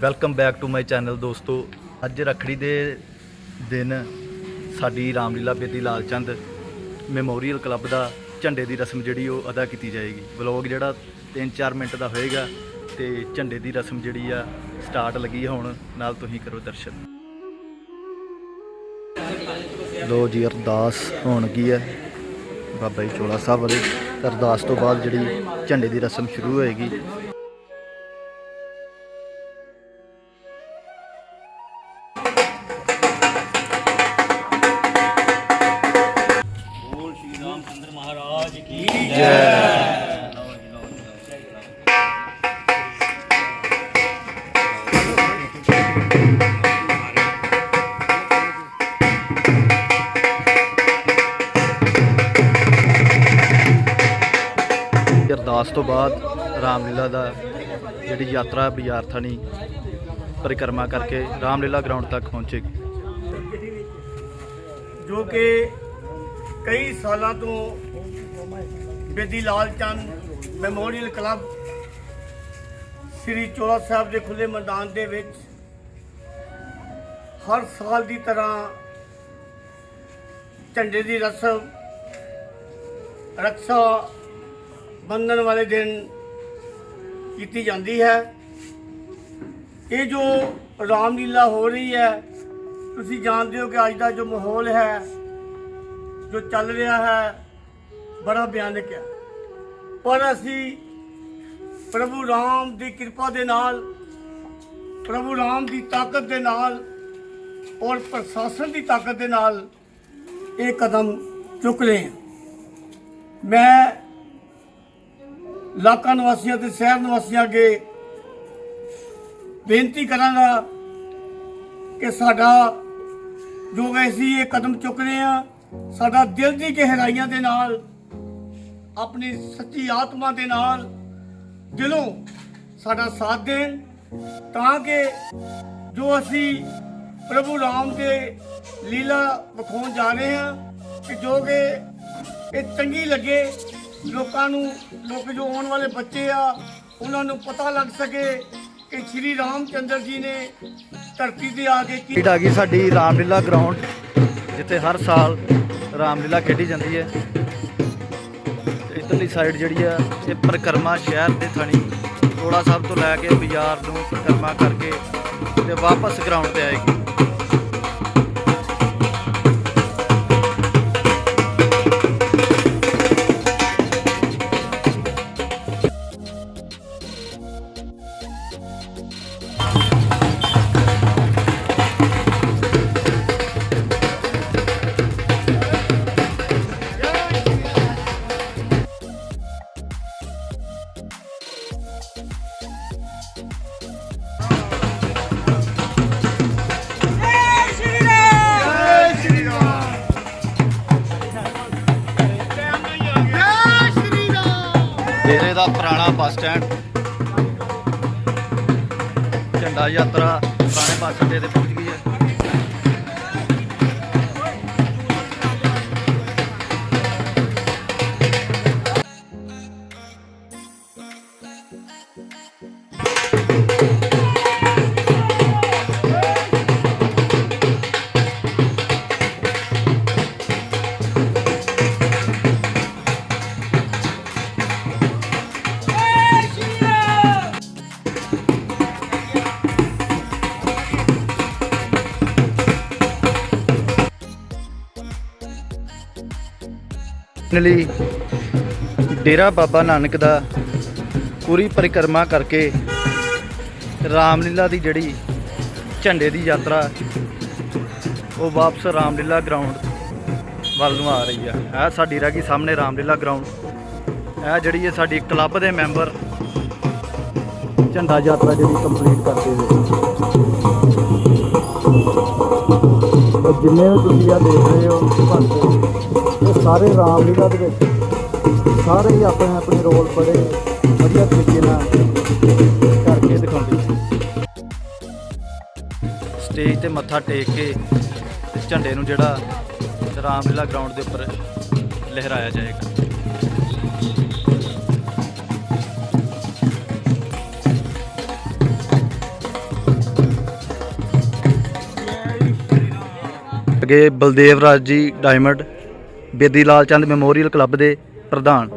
Welcome back to my channel ਦੋਸਤੋ। ਅੱਜ ਰੱਖੜੀ ਦੇ ਦਿਨ ਸਾਡੀ ਰਾਮਲੀਲਾ ਬੇਦੀ ਲਾਲਚੰਦ ਮੈਮੋਰੀਅਲ ਕਲੱਬ ਦਾ ਝੰਡੇ ਦੀ ਰਸਮ ਜਿਹੜੀ ਉਹ ਅਦਾ ਕੀਤੀ ਜਾਏਗੀ। ਵਲੌਗ ਜਿਹੜਾ 3-4 ਮਿੰਟ ਦਾ ਹੋਏਗਾ ਤੇ ਝੰਡੇ ਦੀ ਰਸਮ ਜਿਹੜੀ ਆ ਸਟਾਰਟ ਲੱਗੀ ਆ ਹੁਣ। ਨਾਲ ਤੁਸੀਂ ਕਰੋ ਦਰਸ਼ਨ। ਲੋ ਜੀ, ਅਰਦਾਸ ਹੋਣ ਕੀ ਹੈ ਬਾਬਾ ਜੀ ਚੋਲਾ ਸਾਹਿਬ ਵਾਲੇ। ਅਰਦਾਸ ਤੋਂ ਬਾਅਦ ਜਿਹੜੀ ਝੰਡੇ ਦੀ ਰਸਮ ਸ਼ੁਰੂ ਹੋਏਗੀ। ਅਰਦਾਸ ਤੋਂ ਬਾਅਦ ਰਾਮਲੀਲਾ ਦਾ ਜਿਹੜੀ ਯਾਤਰਾ ਬਾਜ਼ਾਰ ਪਰਿਕਰਮਾ ਕਰਕੇ ਰਾਮਲੀਲਾ ਗਰਾਊਂਡ ਤੱਕ ਪਹੁੰਚੇਗੀ ਜੋ ਕਿ ਕਈ ਸਾਲਾਂ ਤੋਂ ਬੇਦੀ ਲਾਲ ਚੰਦ ਮੈਮੋਰੀਅਲ ਕਲੱਬ ਸ੍ਰੀ ਚੋਲਾ ਸਾਹਿਬ ਦੇ ਖੁੱਲੇ ਮੈਦਾਨ ਦੇ ਵਿੱਚ ਹਰ ਸਾਲ ਦੀ ਤਰ੍ਹਾਂ ਝੰਡੇ ਦੀ ਰਸਮ ਰਕਸ਼ਾ ਬੰਧਨ ਵਾਲੇ ਦਿਨ ਕੀਤੀ ਜਾਂਦੀ ਹੈ। ਇਹ ਜੋ ਰਾਮਲੀਲਾ ਹੋ ਰਹੀ ਹੈ, ਤੁਸੀਂ ਜਾਣਦੇ ਹੋ ਕਿ ਅੱਜ ਦਾ ਜੋ ਮਾਹੌਲ ਹੈ, ਜੋ ਚੱਲ ਰਿਹਾ ਹੈ, ਬੜਾ ਭਿਆਨਕ ਹੈ। ਪਰ ਅਸੀਂ ਪ੍ਰਭੂ ਰਾਮ ਦੀ ਕਿਰਪਾ ਦੇ ਨਾਲ, ਪ੍ਰਭੂ ਰਾਮ ਦੀ ਤਾਕਤ ਦੇ ਨਾਲ ਔਰ ਪ੍ਰਸ਼ਾਸਨ ਦੀ ਤਾਕਤ ਦੇ ਨਾਲ ਇਹ ਕਦਮ ਚੁੱਕ ਰਹੇ ਹਾਂ। ਮੈਂ ਇਲਾਕਾ ਨਿਵਾਸੀਆਂ ਤੇ ਸ਼ਹਿਰ ਨਿਵਾਸੀਆਂ ਅੱਗੇ ਬੇਨਤੀ ਕਰਾਂਗਾ ਕਿ ਸਾਡਾ ਜੋ ਅਸੀਂ ਇਹ ਕਦਮ ਚੁੱਕ ਰਹੇ ਆ ਸਾਡਾ ਦਿਲ ਦੀ ਗਹਿਰਾਈਆਂ ਦੇ ਨਾਲ, ਆਪਣੀ ਸੱਚੀ ਆਤਮਾ ਦੇ ਨਾਲ ਦਿਲੋਂ ਸਾਡਾ ਸਾਥ ਦੇਣ ਤਾਂ ਕਿ ਜੋ ਅਸੀਂ ਪ੍ਰਭੂ ਰਾਮ ਦੇ ਲੀਲਾ ਵਿਖਾਉਣ ਜਾ ਰਹੇ ਹਾਂ ਕਿ ਜੋ ਕਿ ਇਹ ਚੰਗੀ ਲੱਗੇ ਲੋਕਾਂ ਨੂੰ, ਲੋਕ ਜੋ ਆਉਣ ਵਾਲੇ ਬੱਚੇ ਆ, ਉਹਨਾਂ ਨੂੰ ਪਤਾ ਲੱਗ ਸਕੇ ਕਿ ਸ਼੍ਰੀ ਰਾਮ ਚੰਦਰ ਜੀ ਨੇ ਧਰਤੀ ਤੇ ਆ ਕੇ ਕੀ ਆ ਗਈ ਸਾਡੀ ਰਾਮਲੀਲਾ ਗਰਾਊਂਡ ਜਿੱਥੇ ਹਰ ਸਾਲ ਰਾਮਲੀਲਾ ਖੇਡੀ ਜਾਂਦੀ ਹੈ। ਤੇ ਇਧਰਲੀ ਸਾਈਡ ਜਿਹੜੀ ਆ, ਇਹ ਪਰਿਕਰਮਾ ਸ਼ਹਿਰ ਦੇ ਥਾਣੀ ਤੋੜਾ ਸਾਹਿਬ ਤੋਂ ਲੈ ਕੇ ਬਾਜ਼ਾਰ ਨੂੰ ਪਰਿਕਰਮਾ ਕਰਕੇ ਤੇ ਵਾਪਸ ਗਰਾਊਂਡ ਤੇ ਆਏਗੀ। ਡੇਰੇ ਦਾ ਪੁਰਾਣਾ ਬੱਸ ਸਟੈਂਡ। ਝੰਡਾ ਯਾਤਰਾ ਪੁਰਾਣੇ ਬੱਸ ਅੱਡੇ ਤੇ ਪਹੁੰਚ ਲਈ ਡੇਰਾ ਬਾਬਾ ਨਾਨਕ ਦਾ ਪੂਰੀ ਪਰਿਕਰਮਾ ਕਰਕੇ ਰਾਮਲੀਲਾ ਦੀ ਜਿਹੜੀ ਝੰਡੇ ਦੀ ਯਾਤਰਾ, ਉਹ ਵਾਪਸ ਰਾਮਲੀਲਾ ਗਰਾਊਂਡ ਵੱਲ ਨੂੰ ਆ ਰਹੀ ਆ। ਇਹ ਸਾਡੀ ਰਹਿ ਗਈ ਸਾਹਮਣੇ ਰਾਮਲੀਲਾ ਗਰਾਊਂਡ। ਇਹ ਜਿਹੜੀ ਹੈ ਸਾਡੀ ਕਲੱਬ ਦੇ ਮੈਂਬਰ ਝੰਡਾ ਯਾਤਰਾ ਜਿਹੜੀ ਕੰਪਲੀਟ ਕਰਦੇ ਹੋਏ ਜਿੰਨੇ ਵੀ ਤੁਸੀਂ ਆ ਦੇਖ ਰਹੇ ਹੋ ਭਗਤ ਸਾਰੇ ਰਾਮਲੀਲਾ ਦੇ ਵਿੱਚ ਸਾਰੇ ਹੀ ਆਪਣੇ ਆਪਣੇ ਰੋਲ ਬੜੇ ਵਧੀਆ ਤਰੀਕੇ ਨਾਲ ਕਰਕੇ ਦਿਖਾਉਂਦੇ ਸਟੇਜ ਤੇ ਮੱਥਾ ਟੇਕ ਕੇ ਝੰਡੇ ਨੂੰ ਜਿਹੜਾ ਰਾਮਲੀਲਾ ਗਰਾਊਂਡ ਦੇ ਉੱਪਰ ਲਹਿਰਾਇਆ ਜਾਏਗਾ। ਅੱਗੇ Baldev Raj ji, diamond. Bedi Lal Chand memorial club ਦੇ ਪ੍ਰਧਾਨ।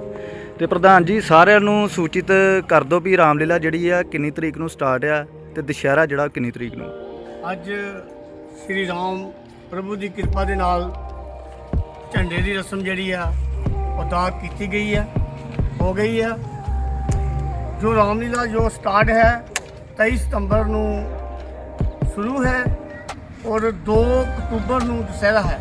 ਤੇ ਪ੍ਰਧਾਨ ਜੀ, ਸਾਰਿਆਂ ਨੂੰ ਸੂਚਿਤ ਕਰ ਦਿਓ ਵੀ ਰਾਮਲੀਲਾ ਜਿਹੜੀ ਆ, ਕਿੰਨੀ ਤਰੀਕ ਨੂੰ ਸਟਾਰਟ ਆ ਤੇ ਦੁਸ਼ਹਿਰਾ ਜਿਹੜਾ ਕਿੰਨੀ ਤਰੀਕ ਨੂੰ? ਅੱਜ ਸ੍ਰੀ ਰਾਮ ਪ੍ਰਭੂ ਦੀ ਕਿਰਪਾ ਦੇ ਨਾਲ ਝੰਡੇ ਦੀ ਰਸਮ ਜਿਹੜੀ ਆ, ਉਹ ਅਦਾ ਕੀਤੀ ਗਈ ਹੈ ਹੋ ਗਈ ਆ। ਜੋ ਰਾਮਲੀਲਾ ਜੋ ਸਟਾਰਟ ਹੈ 23 ਸਤੰਬਰ ਨੂੰ ਸ਼ੁਰੂ ਹੈ ਔਰ 2 ਅਕਤੂਬਰ ਨੂੰ ਦੁਸਹਿਰਾ ਹੈ।